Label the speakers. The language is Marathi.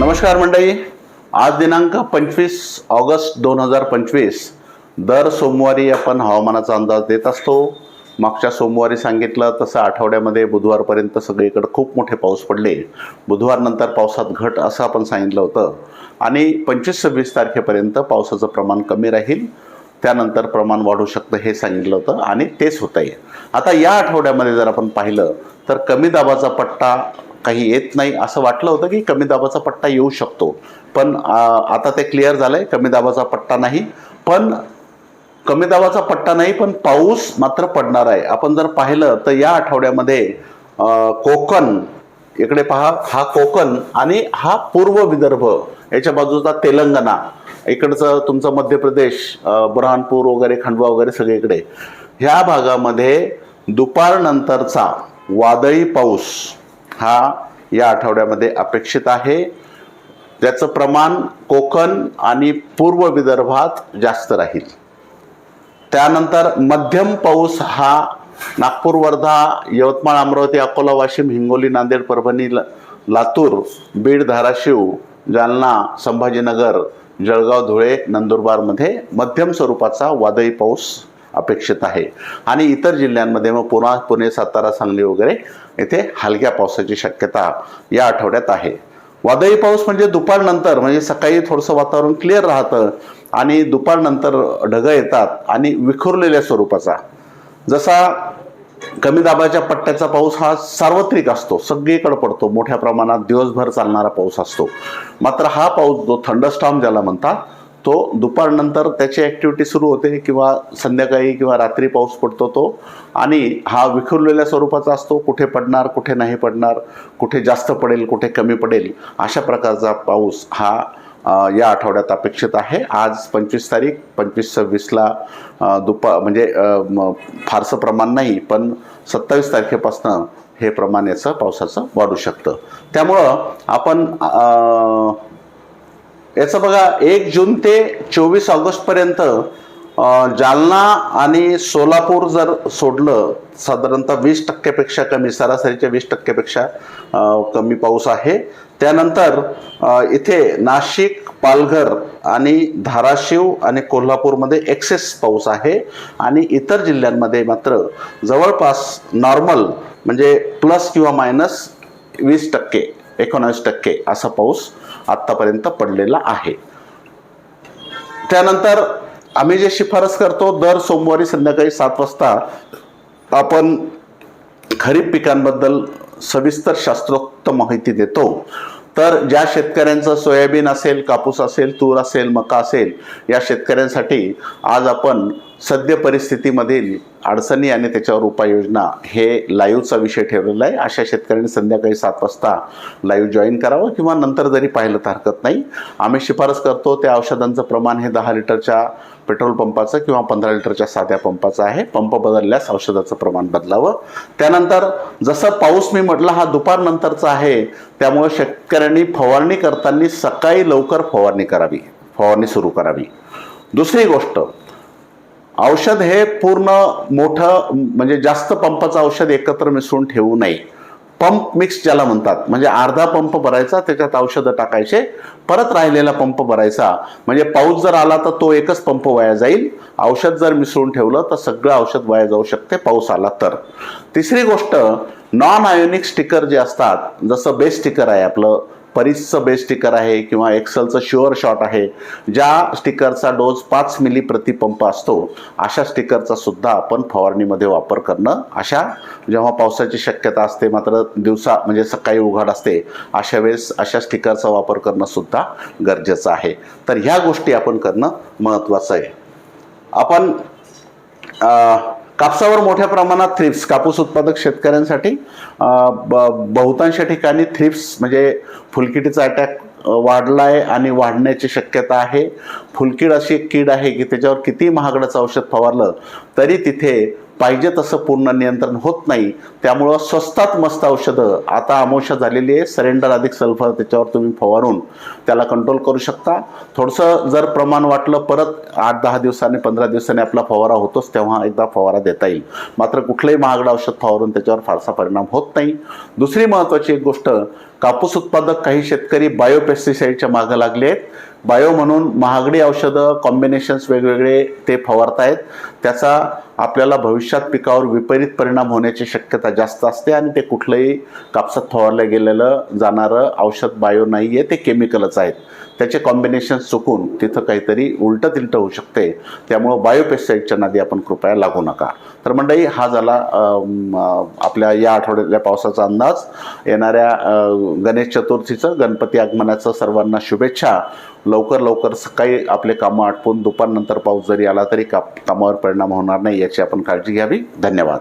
Speaker 1: नमस्कार मंडळी. आज दिनांक पंचवीस ऑगस्ट दोन हजार पंचवीस. दर सोमवारी आपण हवामानाचा अंदाज देत असतो. मागच्या सोमवारी सांगितलं तसं आठवड्यामध्ये बुधवारपर्यंत सगळीकडे खूप मोठे पाऊस पडले. बुधवारनंतर पावसात घट असं आपण सांगितलं होतं. आणि पंचवीस सव्वीस तारखेपर्यंत पावसाचं प्रमाण कमी राहील. त्यानंतर प्रमाण वाढू शकतं हे सांगितलं होतं आणि तेच होत आहे आता या आठवड्यामध्ये जर आपण पाहिलं तर कमी दाबाचा पट्टा काही येत नाही असं वाटलं होतं की कमी दाबाचा पट्टा येऊ शकतो. पण आता ते क्लिअर झालंय कमी दाबाचा पट्टा नाही. पण कमी दाबाचा पट्टा नाही पण पाऊस मात्र पडणार आहे. आपण जर पाहिलं तर या आठवड्यामध्ये कोकण इकडे पहा हा कोकण आणि हा पूर्व विदर्भ याच्या बाजूचा तेलंगणा इकडचं तुमचं मध्य प्रदेश बुरहानपूर वगैरे खंडवा वगैरे सगळीकडे. ह्या भागामध्ये दुपारनंतरचा वादळी पाऊस हा या आठवड्यामध्ये अपेक्षित आहे. त्याचं प्रमाण कोकण आणि पूर्व विदर्भात जास्त राहील. त्यानंतर मध्यम पाऊस हा नागपूर वर्धा यवतमाळ अमरावती अकोला वाशिम हिंगोली नांदेड परभणी ल- लातूर बीड धाराशिव जालना संभाजीनगर जळगाव धुळे नंदुरबारमध्ये मध्यम स्वरूपाचा वादळी पाऊस अपेक्षित आहे. आणि इतर जिल्ह्यांमध्ये मग पुन्हा पुणे सातारा सांगली वगैरे येथे हलक्या पावसाची शक्यता या आठवड्यात आहे. वादळी पाऊस म्हणजे दुपारनंतर म्हणजे सकाळी थोडंसं वातावरण क्लिअर राहतं आणि दुपारनंतर ढगं येतात आणि विखुरलेल्या स्वरूपाचा. जसा कमी दाबाच्या पट्ट्याचा पाऊस हा सार्वत्रिक असतो सगळीकडे पडतो मोठ्या प्रमाणात दिवसभर चालणारा पाऊस असतो. मात्र हा पाऊस जो थंडस्टॉम ज्याला म्हणतात तो दुपारनंतर त्याची ॲक्टिव्हिटी सुरू होते किंवा संध्याकाळी किंवा रात्री पाऊस पडतो तो. आणि हा विखुरलेल्या स्वरूपाचा असतो कुठे पडणार कुठे नाही पडणार कुठे जास्त पडेल कुठे कमी पडेल अशा प्रकारचा पाऊस हा या आठवड्यात अपेक्षित आहे. आज पंचवीस तारीख पंचवीस सव्वीसला दुपार दुपा म्हणजे फारसं प्रमाण नाही पण सत्तावीस तारखेपासनं हे प्रमाण याचं पावसाचं वाढू शकतं. त्यामुळं आपण याचं बघा एक जून ते चोवीस ऑगस्टपर्यंत जालना आणि सोलापूर जर सोडलं साधारणतः वीस टक्क्यापेक्षा कमी सरासरीच्या वीस टक्क्यापेक्षा कमी पाऊस आहे. त्यानंतर इथे नाशिक पालघर आणि धाराशिव आणि कोल्हापूरमध्ये एक्सेस पाऊस आहे. आणि इतर जिल्ह्यांमध्ये मात्र जवळपास नॉर्मल म्हणजे प्लस किंवा मायनस वीस टक्के. एकोणावीस टक्के असा पाऊस आत्तापर्यंत पडलेला आहे. त्यानंतर आम्ही जे शिफारस करतो दर सोमवारी संध्याकाळी सात वाजता आपण खरीप पिकांबद्दल सविस्तर शास्त्रोक्त माहिती देतो. तर ज्या शेतकऱ्यांचं सोयाबीन असेल कापूस असेल तूर असेल मका असेल या शेतकऱ्यांसाठी आज आपण सद्य परिस्थितीमधील अडचणी आणि त्याच्यावर उपाययोजना हे लाईव्हचा विषय ठेवलेला आहे. अशा शेतकऱ्यांनी संध्याकाळी सात वाजता लाईव्ह जॉईन करावं किंवा नंतर जरी पाहिलं तर हरकत नाही. आम्ही शिफारस करतो त्या औषधांचं प्रमाण हे दहा लिटरच्या पेट्रोल पंपाचं किंवा पंधरा लिटरच्या साध्या पंपाचं आहे. पंप बदलल्यास औषधाचं प्रमाण बदलावं. त्यानंतर जसं पाऊस मी म्हटलं हा दुपारनंतरचा आहे. त्यामुळे शेतकऱ्यांनी फवारणी करताना सकाळी लवकर फवारणी करावी. फवारणी सुरू करावी. दुसरी गोष्ट औषध हे पूर्ण मोठं म्हणजे जास्त पंपाचं औषध एकत्र मिसळून ठेवू नये. पंप मिक्स ज्याला म्हणतात म्हणजे अर्धा पंप भरायचा त्याच्यात औषधं टाकायचे परत राहिलेला पंप भरायचा. म्हणजे पाऊस जर आला तर तो एकच पंप वाया जाईल. औषध जर मिसळून ठेवलं तर सगळं औषध वाया जाऊ शकते पाऊस आला तर. तिसरी गोष्ट नॉन आयोनिक स्टिकर जे असतात जसं बेस्ट स्टिकर आहे आपलं परीसचं बेस स्टिकर आहे किंवा एक्सलचं शुअर शॉट आहे ज्या स्टिकरचा डोस पाच मिली प्रतिपंप असतो अशा स्टिकरचा सुद्धा आपण फवारणीमध्ये वापर करणं अशा जेव्हा पावसाची शक्यता असते मात्र दिवसा म्हणजे सकाळी उघाड असते अशा वेळेस अशा स्टिकरचा वापर करणं सुद्धा गरजेचं आहे. तर ह्या गोष्टी आपण करणं महत्त्वाचं आहे. आपण कापसावर मोठ्या प्रमाणात थ्रिप्स कापूस उत्पादक शेतकऱ्यांसाठी ब- बहुतांश ठिकाणी थ्रिप्स म्हणजे फुलकिटीचा अटॅक वाढला आहे आणि वाढण्याची शक्यता आहे. फुलकीड अशी एक कीड आहे की त्याच्यावर किती महागड्याचं औषध फवारलं तरी तिथे पाहिजे तसं पूर्ण नियंत्रण होत नाही. त्यामुळं स्वस्तात मस्त औषधं. आता अमोशा झालेली आहे. सरेंडर अधिक सल्फर त्याच्यावर तुम्ही फवारून त्याला कंट्रोल करू शकता. थोडंसं जर प्रमाण वाटलं परत आठ दहा दिवसांनी पंधरा दिवसांनी आपला फवारा होतोच तेव्हा एकदा फवारा देता येईल. मात्र कुठलंही महागडं औषध फवारून त्याच्यावर फारसा परिणाम होत नाही. दुसरी महत्त्वाची एक गोष्ट कापूस उत्पादक काही शेतकरी बायोपेस्टिसाईडच्या मागं लागले आहेत. बायो म्हणून महागडी औषधं कॉम्बिनेशन्स वेगवेगळे ते फवारतायत. त्याचा आपल्याला भविष्यात पिकावर विपरीत परिणाम होण्याची शक्यता जास्त असते आणि ते कुठलंही कापसात फवारलं गेलेलं जाणारं औषध बायो नाही आहे ते केमिकलच आहेत. त्याचे कॉम्बिनेशन चुकून तिथं काहीतरी उलटं तिलटं होऊ शकते. त्यामुळं बायोपेस्टाईडच्या नादी आपण कृपया लागू नका. तर मंडळी हा झाला आपल्या या आठवड्यातल्या पावसाचा अंदाज. येणाऱ्या गणेश चतुर्थीचं गणपती आगमनाचं सर्वांना शुभेच्छा. लवकर लवकर सकाळी आपले कामं आटपून दुपारनंतर पाऊस जरी आला तरी का कामावर परिणाम होणार नाही याची आपण काळजी घ्यावी. धन्यवाद.